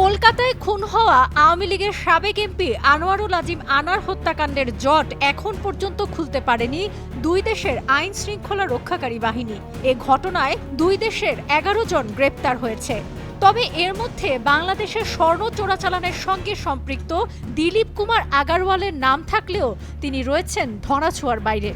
কলকাতায় খুন হওয়া আওয়ামী লীগের সাবেক এমপি আনোয়ারুল আজিম আনার হত্যাকাণ্ডের জট এখন পর্যন্ত খুলতে পারেনি দুই দেশের আইন শৃঙ্খলা রক্ষাকারী বাহিনী। এ ঘটনায় দুই দেশের এগারো জন গ্রেপ্তার হয়েছে। তবে এর মধ্যে বাংলাদেশের স্বর্ণ চোরাচালানের সঙ্গে সম্পৃক্ত দিলীপ কুমার আগারওয়ালের নাম থাকলেও তিনি রয়েছেন ধরাছোঁয়ার বাইরে।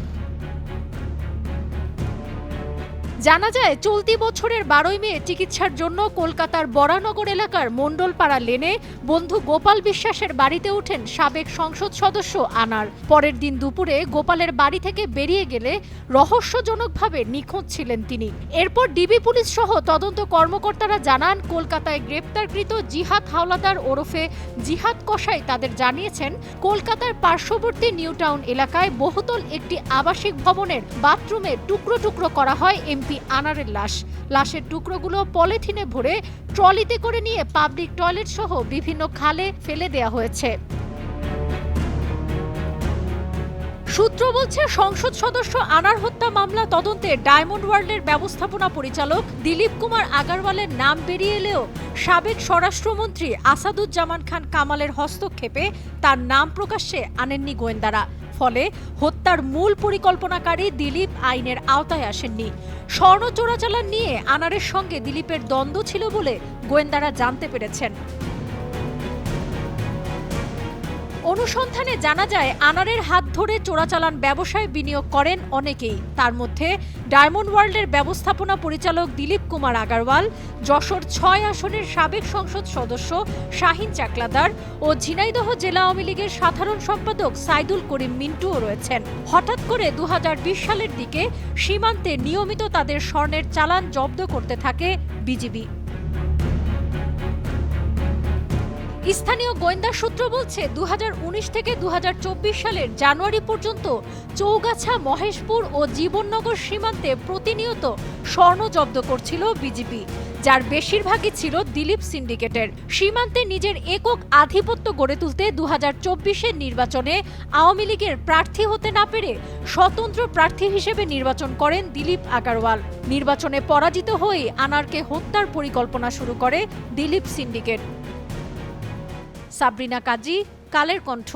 জানা যায়, চলতি বছরের বারোই মে চিকিৎসার জন্য কলকাতার বরানগর এলাকার মণ্ডলপাড়া লেনে বন্ধু গোপাল বিশ্বাসের বাড়িতে ওঠেন সাবেক সংসদ সদস্য আনার। পরের দিন দুপুরে গোপালের বাড়ি থেকে বেরিয়ে গেলে রহস্যজনকভাবে নিখোঁজ ছিলেন তিনি। এরপর ডিবি পুলিশ সহ তদন্ত কর্মকর্তারা জানান, কলকাতায় গ্রেপ্তারকৃত জিহাদ হাওলাদার ওরফে জিহাদ কসাই তাদের জানিয়েছেন, কলকাতার পার্শ্ববর্তী নিউটাউন এলাকায় বহুতল একটি আবাসিক ভবনের বাথরুমে টুকরো টুকরো করা হয় এমপি আনারের লাশ। লাশের টুকরোগুলো পলিথিনে ভরে ট্রলিতে করে নিয়ে পাবলিক টয়লেট সহ বিভিন্ন খালে ফেলে দেওয়া হয়েছে। সূত্র বলছে, সংসদ সদস্য আনার হত্যা মামলা তদন্তে ডায়মন্ড ওয়ার্ল্ডের ব্যবস্থাপনা পরিচালক দিলীপ কুমার আগারওয়ালের নাম বেরিয়ে এলেও সাবেক স্বরাষ্ট্রমন্ত্রী আসাদুজ্জামান খান কামালের হস্তক্ষেপে তার নাম প্রকাশ্যে আনেননি গোয়েন্দারা। ফলে হত্যার মূল পরিকল্পনাকারী দিলীপ আইনের আওতায় আসেননি। স্বর্ণ চোরাচালান নিয়ে আনারের সঙ্গে দিলীপের দ্বন্দ্ব ছিল বলে গোয়েন্দারা জানতে পেরেছেন। অনুসন্ধানে জানা যায়, আনারের হাত ধরে চোরাচালান ব্যবসায় বিনিয়োগ করেন অনেকেই। তার মধ্যে ডায়মন্ড ওয়ার্ল্ডের ব্যবস্থাপনা পরিচালক দিলীপ কুমার আগারওয়াল, যশোর ছয় আসনের সাবেক সংসদ সদস্য শাহিন চাকলাদার ও ঝিনাইদহ জেলা আওয়ামী লীগের সাধারণ সম্পাদক সাইদুল করিম মিন্টুও রয়েছেন। হঠাৎ করে দু হাজার বিশ সালের দিকে সীমান্তে নিয়মিত তাদের স্বর্ণের চালান জব্দ করতে থাকে বিজিবি। স্থানীয় গোয়েন্দা সূত্র বলছে দু হাজার উনিশ থেকে দু হাজার চব্বিশ সালের জানুয়ারি পর্যন্ত চৌগাছা, মহেশপুর ও জীবননগর সীমান্তে প্রতিনিয়ত স্বর্ণ জব্দ করছিল বিজেপি, যার বেশিরভাগই ছিল দিলীপ সিন্ডিকেটের। সীমান্তে নিজের একক আধিপত্য গড়ে তুলতে দু হাজার নির্বাচনে আওয়ামী লীগের প্রার্থী হতে না পেরে স্বতন্ত্র প্রার্থী হিসেবে নির্বাচন করেন দিলীপ আগারওয়াল। নির্বাচনে পরাজিত হয়ে আনারকে হত্যার পরিকল্পনা শুরু করে দিলীপ সিন্ডিকেট। সাবরিনা কাজী কালের কণ্ঠ।